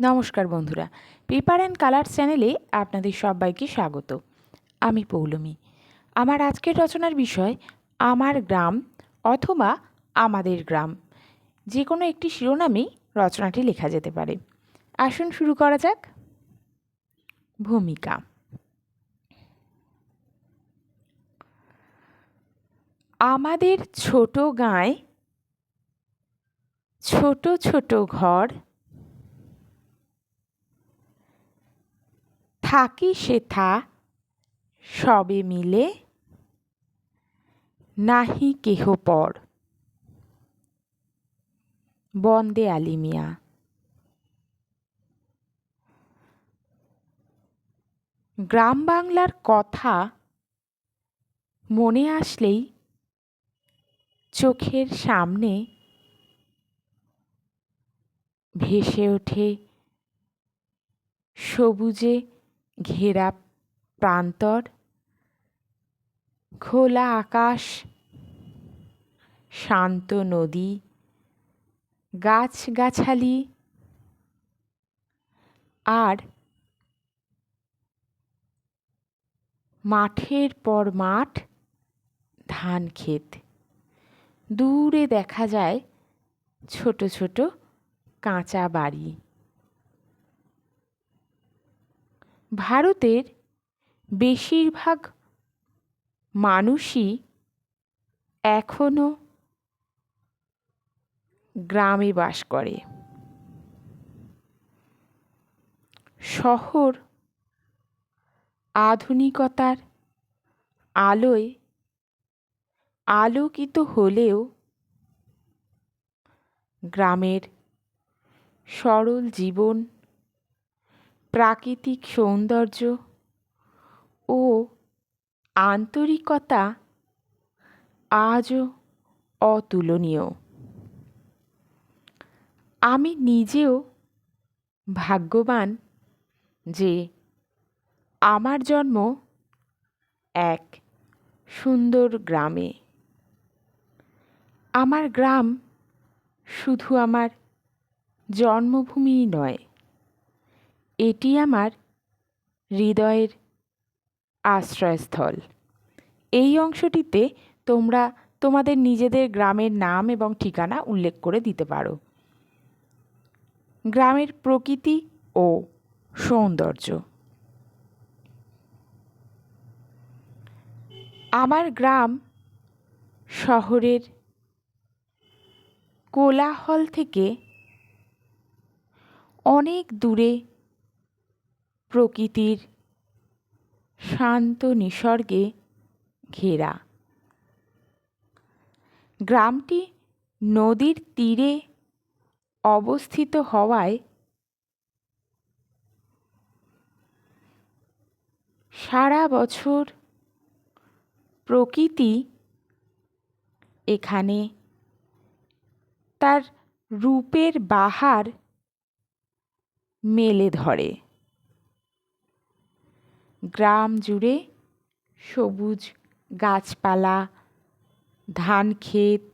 নমস্কার বন্ধুরা, paper and colour চ্যানেলে আপনাদের সবাইকে স্বাগত। আমি পৌলমী। আমার আজকের রচনার বিষয়, আমার গ্রাম অথবা আমাদের গ্রাম। যে কোনো একটি শিরোনামেই রচনাটি লেখা যেতে পারে। আসুন শুরু করা যাক। ভূমিকা। আমাদের ছোট গাঁয়ে ছোট ছোট ঘর থাকি সেথা সবে মিলে নাহি কেহ পর। বন্দে আলিমিয়া। গ্রাম বাংলার কথা মনে আসলেই চোখের সামনে ভেসে ওঠে সবুজে ঘেরা প্রান্তর, খোলা আকাশ, শান্ত নদী, গাছগাছালি আর মাঠের পর মাঠ, ধান ক্ষেত। দূরে দেখা যায় ছোট ছোট কাঁচা বাড়ি। ভারতের বেশিরভাগ মানুষই এখনও গ্রামে বাস করে। শহর আধুনিকতার আলোয় আলোকিত হলেও গ্রামের সরল জীবন প্রাকৃতিক সৌন্দর্য ও আন্তরিকতা আজও অতুলনীয়। আমি নিজেও ভাগ্যবান যে আমার জন্ম এক সুন্দর গ্রামে। আমার গ্রাম শুধু আমার জন্মভূমিই নয় এটি আমার হৃদয়ের আশ্রয়স্থল। এই অংশটিতে তোমরা তোমাদের নিজেদের গ্রামের নাম এবং ঠিকানা উল্লেখ করে দিতে পারো। গ্রামের প্রকৃতি ও সৌন্দর্য। আমার গ্রাম শহরের কোলাহল থেকে অনেক দূরে প্রকৃতির শান্ত নিসর্গে ঘেরা। গ্রামটি নদীর তীরে অবস্থিত হওয়ায় সারা বছর প্রকৃতি এখানে তার রূপের বাহার মেলে ধরে। গ্রাম জুড়ে সবুজ গাছপালা, ধান ক্ষেত।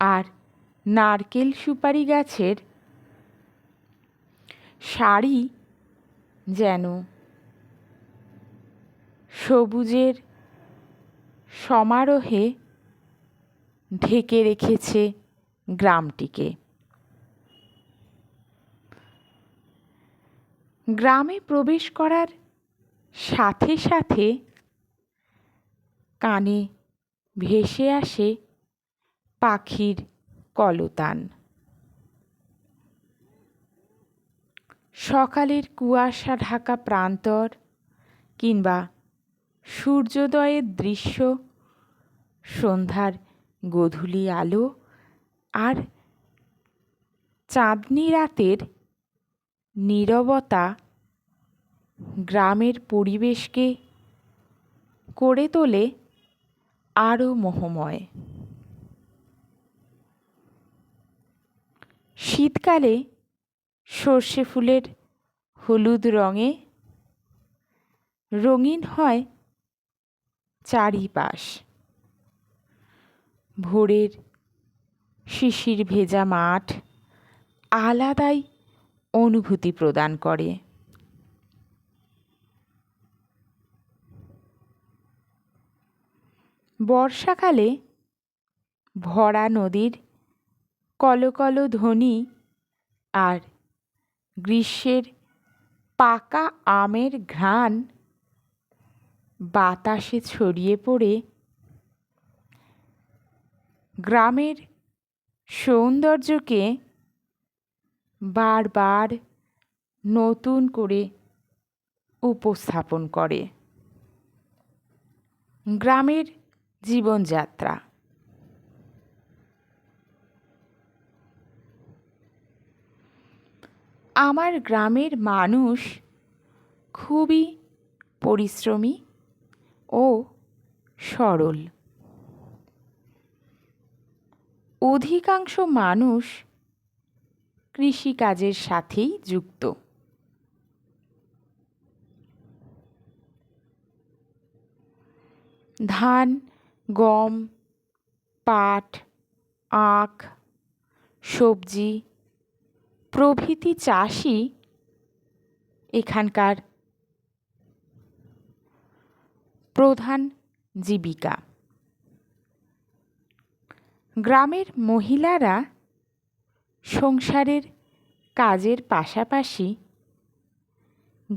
আর নারকেল সুপারি গাছের সারি যেন সবুজের সমারোহে ঢেকে রেখেছে গ্রামটিকে। গ্রামে প্রবেশ করার সাথে সাথে কানে ভেসে আসে পাখির কলতান। সকালের কুয়াশা ঢাকা প্রান্তর কিংবা সূর্যোদয়ের দৃশ্য, সন্ধ্যার গধূলি আলো আর চাঁদনি রাতের নীরবতা গ্রামের পরিবেশকে করে তোলে আরও মোহময়। শীতকালে সর্ষে ফুলের হলুদ রঙে রঙিন হয় চারিপাশ। ভোরের শিশির ভেজা মাঠ আলাদাই অনুভূতি প্রদান করে। বর্ষাকালে ভরা নদীর কলকল ধ্বনি আর গ্রীষ্মের পাকা আমের ঘ্রাণ বাতাসে ছড়িয়ে পড়ে গ্রামের সৌন্দর্যকে বারবার নতুন করে উপস্থাপন করে। গ্রামের জীবনযাত্রা। আমার গ্রামের মানুষ খুবই পরিশ্রমী ও সরল। অধিকাংশ মানুষ কৃষিকাজের সাথেই যুক্ত। ধান, গম, পাট, আখ, সবজি, প্রভৃতি চাষই এখানকার প্রধান জীবিকা। গ্রামের মহিলারা সংসারের কাজের পাশাপাশি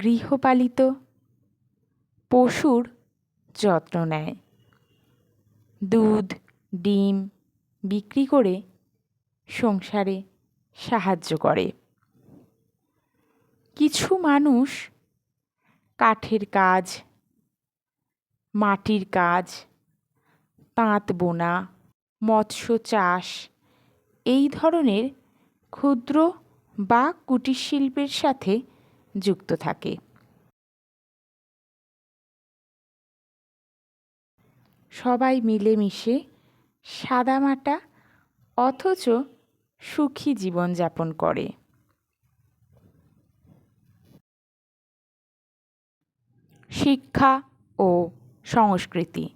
গৃহপালিত পশুর যত্ন নেয়। দুধ, ডিম বিক্রি করে সংসারে সাহায্য করে। কিছু মানুষ কাঠের কাজ, মাটির কাজ, তাঁত বোনা, মৎস্য চাষ এই ধরনের ক্ষুদ্র বা কুটির শিল্পের সাথে যুক্ত থাকে। সবাই মিলেমিশে সাদামাটা অথচ সুখী জীবনযাপন করে। শিক্ষা ও সংস্কৃতি।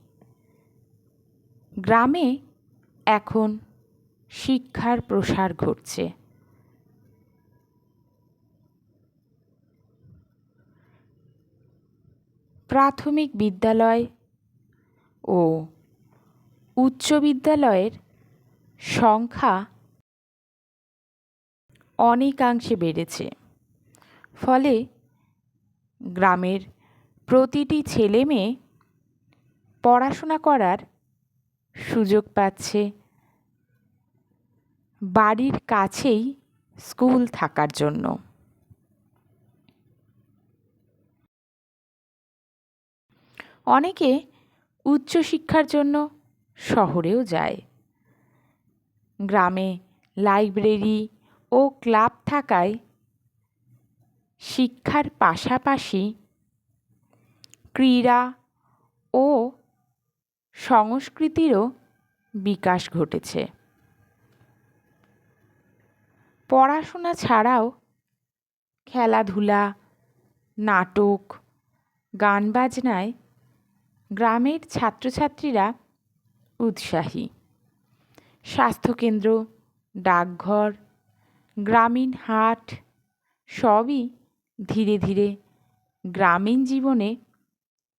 গ্রামে এখন শিক্ষার প্রসার ঘটছে। প্রাথমিক বিদ্যালয় ও উচ্চ বিদ্যালয়ের সংখ্যা অনেকাংশে বেড়েছে। ফলে গ্রামের প্রতিটি ছেলে মেয়ে পড়াশোনা করার সুযোগ পাচ্ছে। বাড়ির কাছেই স্কুল থাকার জন্য। অনেকে উচ্চশিক্ষার জন্য শহরেও যায়। গ্রামে লাইব্রেরি ও ক্লাব থাকায় শিক্ষার পাশাপাশি ক্রীড়া ও সংস্কৃতিরও বিকাশ ঘটেছে। পড়াশোনা ছাড়াও খেলাধুলা, নাটক গান বাজনায় গ্রামের ছাত্রছাত্রীরা উৎসাহী। স্বাস্থ্যকেন্দ্র, ডাকঘর, গ্রামীণ হাট, সবই ধীরে ধীরে গ্রামীণ জীবনে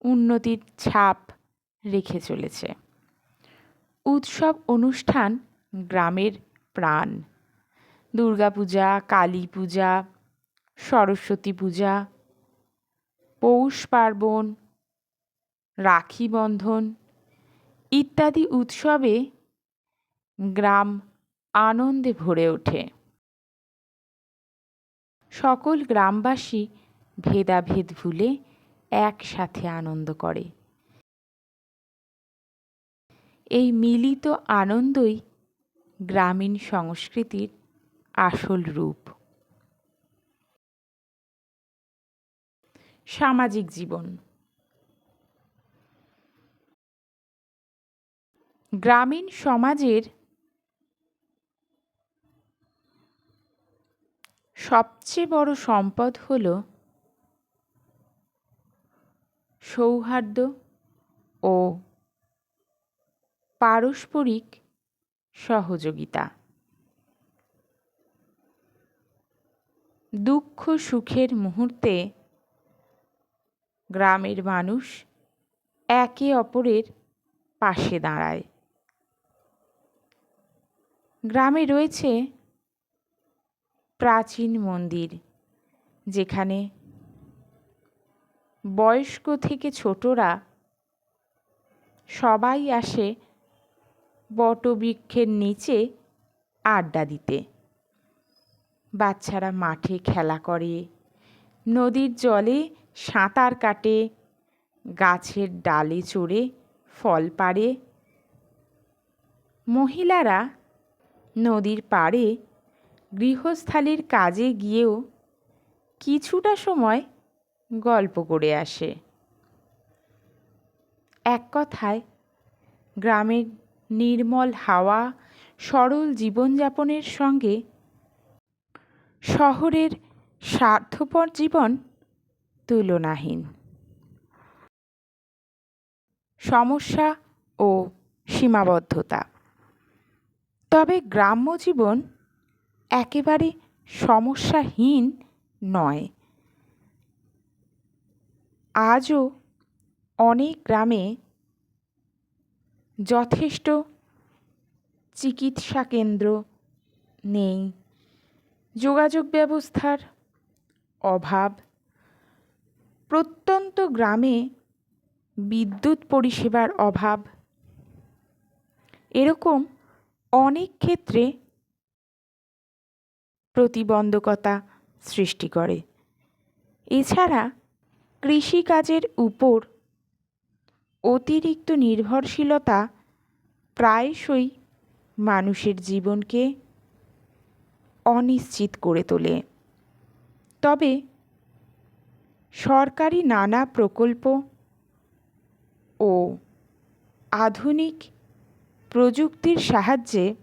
উন্নতির ছাপ রেখে চলেছে। উৎসব অনুষ্ঠান গ্রামের প্রাণ। দুর্গাপূজা কালী পূজা, সরস্বতী পূজা, পৌষ পার্বণ রাখি বন্ধন ইত্যাদি উৎসবে গ্রাম আনন্দে ভরে ওঠে। সকল গ্রামবাসী ভেদাভেদ ভুলে একসাথে আনন্দ করে। এই মিলিত আনন্দই গ্রামীণ সংস্কৃতির আসল রূপ। সামাজিক জীবন গ্রামীণ সমাজের সবচেয়ে বড় সম্পদ হল সৌহার্দ্য ও পারস্পরিক সহযোগিতা। দুঃখ সুখের মুহূর্তে গ্রামের মানুষ একে অপরের পাশে দাঁড়ায়। গ্রামে রয়েছে প্রাচীন মন্দির, যেখানে বয়স্ক থেকে ছোটরা সবাই আসে বটবৃক্ষের নিচে আড্ডা দিতে। বাচ্চারা মাঠে খেলা করে, নদীর জলে সাঁতার কাটে, গাছের ডালে চড়ে ফল পাড়ে। মহিলারা নদীর পাড়ে গৃহস্থালির কাজে গিয়েও কিছুটা সময় গল্প করে আসে। এক কথায়, গ্রামের নির্মল হাওয়া সরল জীবনযাপনের সঙ্গে শহরের স্বার্থপর জীবন তুলনাহীন। সমস্যা ও সীমাবদ্ধতা তবে গ্রাম্য জীবন একেবারে সমস্যাহীন নয়। আজও অনেক গ্রামে যথেষ্ট চিকিৎসা কেন্দ্র নেই। যোগাযোগ ব্যবস্থার অভাব। প্রত্যন্ত গ্রামে বিদ্যুৎ পরিষেবার অভাব। এরকম অনেক ক্ষেত্রে প্রতিবন্ধকতা সৃষ্টি করে। এছাড়া কৃষিকাজের উপর অতিরিক্ত নির্ভরশীলতা প্রায়শই মানুষের জীবনকে অনিশ্চিত করে তোলে। তবে সরকারি নানা প্রকল্প ও আধুনিক প্রযুক্তির সাহায্যে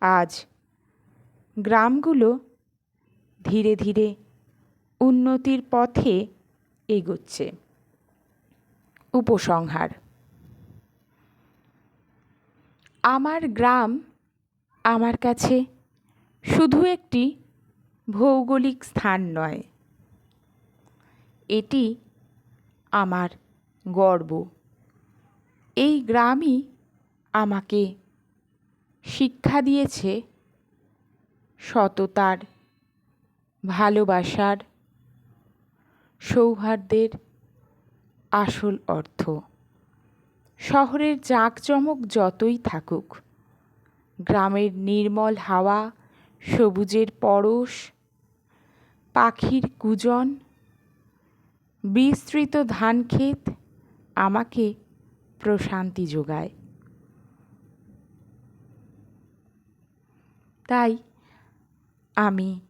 আজ গ্রামগুলো ধীরে ধীরে উন্নতির পথে এগোচ্ছে। উপসংহার। আমার গ্রাম আমার কাছে শুধু একটি ভৌগোলিক স্থান নয়। এটি আমার গর্ব। এই গ্রামই আমাকে শিক্ষা দিয়েছে সততার, ভালোবাসার, সৌহার্দ্যের আসল অর্থ। শহরের জাঁকজমক যতই থাকুক, গ্রামের নির্মল হাওয়া, সবুজের পরশ, পাখির কুজন, বিস্তৃত ধানক্ষেত আমাকে প্রশান্তি যোগায়। তাই আমি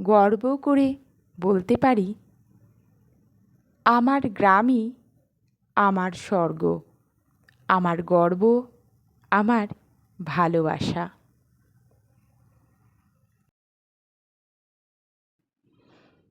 গর্ব করে বলতে পারি আমার গ্রামই আমার স্বর্গ আমার গর্ব আমার ভালোবাসা।